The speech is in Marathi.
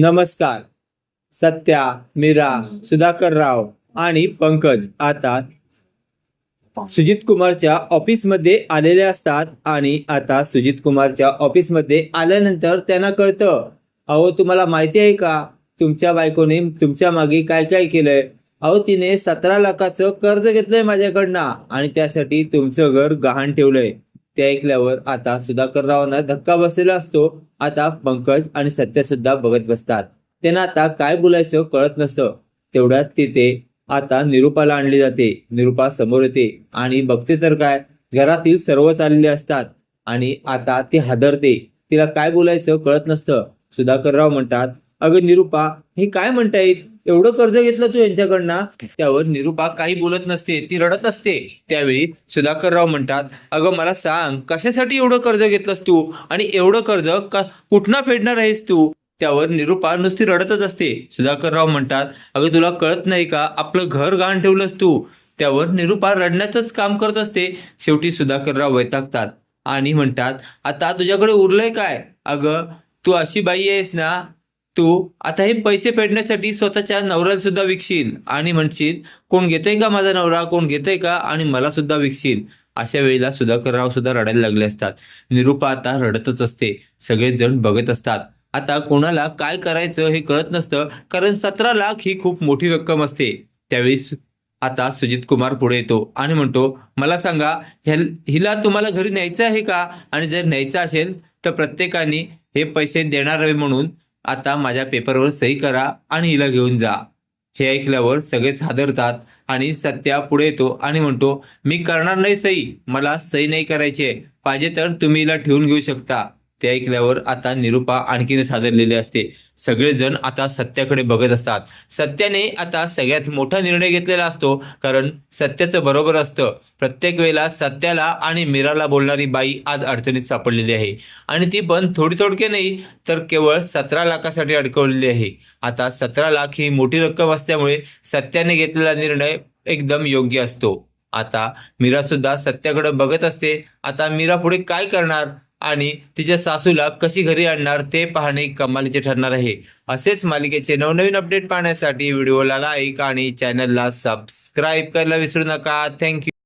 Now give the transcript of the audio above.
नमस्कार. सत्या मीरा सुधाकर राव आणि पंकज. आता सुजित कुमारच्या ऑफिसमध्ये आलेले असतात आणि आता सुजित कुमारच्या ऑफिसमध्ये आल्यानंतर त्यांना कळतं अहो तुम्हाला माहिती आहे का? तुमच्या बायकोने तुमच्या मागे काय काय केलंय? अहो तिने सतरा लाखाचं कर्ज घेतलंय माझ्याकडनं आणि त्यासाठी तुमचं घर गहाण ठेवलंय. ते ऐकल्यावर आता सुधाकररावांना धक्का बसलेला असतो. आता पंकज आणि सत्य सुद्धा बघत बसतात. त्यांना आता काय बोलायचं कळत नसतं. तेवढ्यात तिथे आता निरुपाला आणली जाते. निरुपा समोर येते. आणि बघते तर काय? घरातील सर्व चाललेले असतात. आणि आता ती हादरते. तिला काय बोलायचं कळत नसतं. सुधाकरराव म्हणतात अगं निरुपा हे काय म्हणतायत? एवढं कर्ज घेतलं तू यांच्याकडनं? त्यावर निरुपा काही बोलत नसते ती रडत असते. त्यावेळी सुधाकरराव म्हणतात अगं मला सांग कशासाठी एवढं कर्ज घेतलंस तू? आणि एवढं कर्ज कुठनं फेडणार आहेस तू? त्यावर निरुपा नुसती रडतच असते. सुधाकरराव म्हणतात अगं तुला कळत नाही का आपलं घर गहाण ठेवलंस तू? त्यावर निरुपा रडण्याचंच काम करत असते. शेवटी सुधाकरराव वैतागतात आणि म्हणतात आता तुझ्याकडे उरलंय काय? अगं तू अशी बाई आहेस ना तू आता हे पैसे फेडण्यासाठी स्वतःच्या नवऱ्याला सुद्धा विकशील. आणि म्हणशील कोण घेतोय का माझा नवरा? कोण घेतोय का? आणि मला सुद्धा विकशील. अशा वेळेला सुधाकरराव सुद्धा रडायला लागले असतात. निरुपा आता रडतच असते. सगळेच जण बघत असतात. आता कोणाला काय करायचं हे कळत नसतं कारण सतरा लाख ही खूप मोठी रक्कम असते. त्यावेळी सु- आता सुजित कुमार पुढे येतो आणि म्हणतो मला सांगा ह्या हिला तुम्हाला घरी न्यायचं आहे का? आणि जर न्यायचं असेल तर प्रत्येकाने हे पैसे देणार आहे म्हणून आता माझ्या पेपरवर सही करा आणि हिला घेऊन जा. हे ऐकल्यावर सगळेच हादरतात आणि सत्या पुढे येतो आणि म्हणतो मी करणार नाही सही. मला सही नाही करायची पाहिजे तर तुम्ही हिला ठेवून घेऊ शकता. ते ऐकल्यावर आता निरुपा आणखीन सादरलेले असते. सगळेजण आता सत्याकडे बघत असतात. सत्याने आता सगळ्यात मोठा निर्णय घेतलेला असतो कारण सत्याचं बरोबर असतं. प्रत्येक वेळेला सत्याला आणि मीराला बोलणारी बाई आज अडचणीत सापडलेली आहे. आणि ती पण थोडी थोडके नाही तर केवळ सतरा लाखासाठी अडकवलेली आहे. आता सतरा लाख ही मोठी रक्कम असल्यामुळे सत्याने घेतलेला निर्णय एकदम योग्य असतो. आता मीरा सुद्धा सत्याकडे बघत असते. आता मीरा पुढे काय करणार? आणि तिच्या सासूला कशी घरी आणणार ते पाहणे कमालीचे ठरणार आहे. असेच मालिकेचे नवनवीन अपडेट पाहण्यासाठी व्हिडिओला लाईक आणि चॅनलला सबस्क्राईब करायला विसरू नका. थँक्यू